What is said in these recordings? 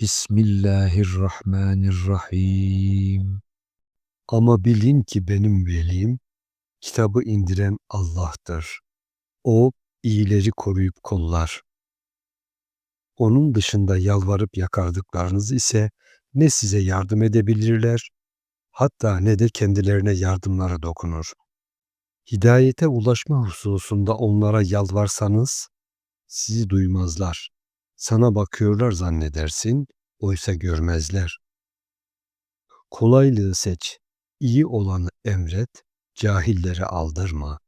Bismillahirrahmanirrahim. Ama bilin ki benim velim, kitabı indiren Allah'tır. O iyileri koruyup kollar. Onun dışında yalvarıp yakardıklarınız ise ne size yardım edebilirler, hatta ne de kendilerine yardımları dokunur. Hidayete ulaşma hususunda onlara yalvarsanız, sizi duymazlar. Sana bakıyorlar zannedersin, oysa görmezler. Kolaylığı seç, iyi olanı emret, cahilleri aldırma.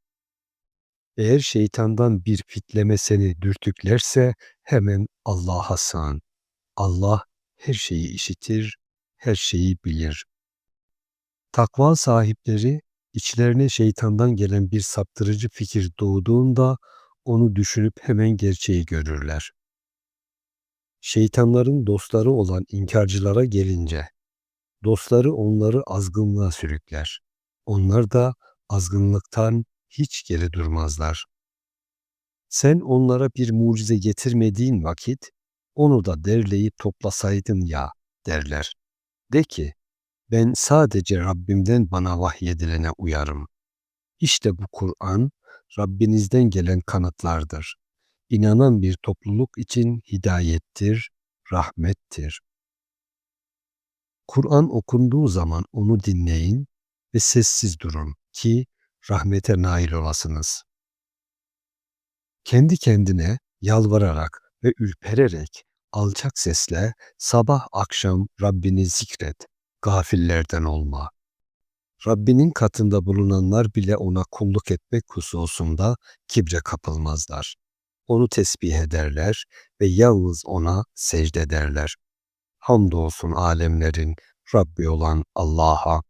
Eğer şeytandan bir fitleme seni dürtüklerse hemen Allah'a sığın. Allah her şeyi işitir, her şeyi bilir. Takva sahipleri içlerine şeytandan gelen bir saptırıcı fikir doğduğunda onu düşünüp hemen gerçeği görürler. Şeytanların dostları olan inkarcılara gelince, dostları onları azgınlığa sürükler. Onlar da azgınlıktan hiç geri durmazlar. Sen onlara bir mucize getirmediğin vakit, onu da derleyip toplasaydın ya derler. De ki, ben sadece Rabbimden bana vahyedilene uyarım. İşte bu Kur'an, Rabbinizden gelen kanıtlardır. İnanan bir topluluk için hidayettir, rahmettir. Kur'an okunduğu zaman onu dinleyin ve sessiz durun ki rahmete nail olasınız. Kendi kendine yalvararak ve ürpererek alçak sesle sabah akşam Rabbini zikret, gafillerden olma. Rabbinin katında bulunanlar bile ona kulluk etmek hususunda kibre kapılmazlar. Onu tesbih ederler ve yalnız ona secde ederler. Hamdolsun alemlerin Rabbi olan Allah'a.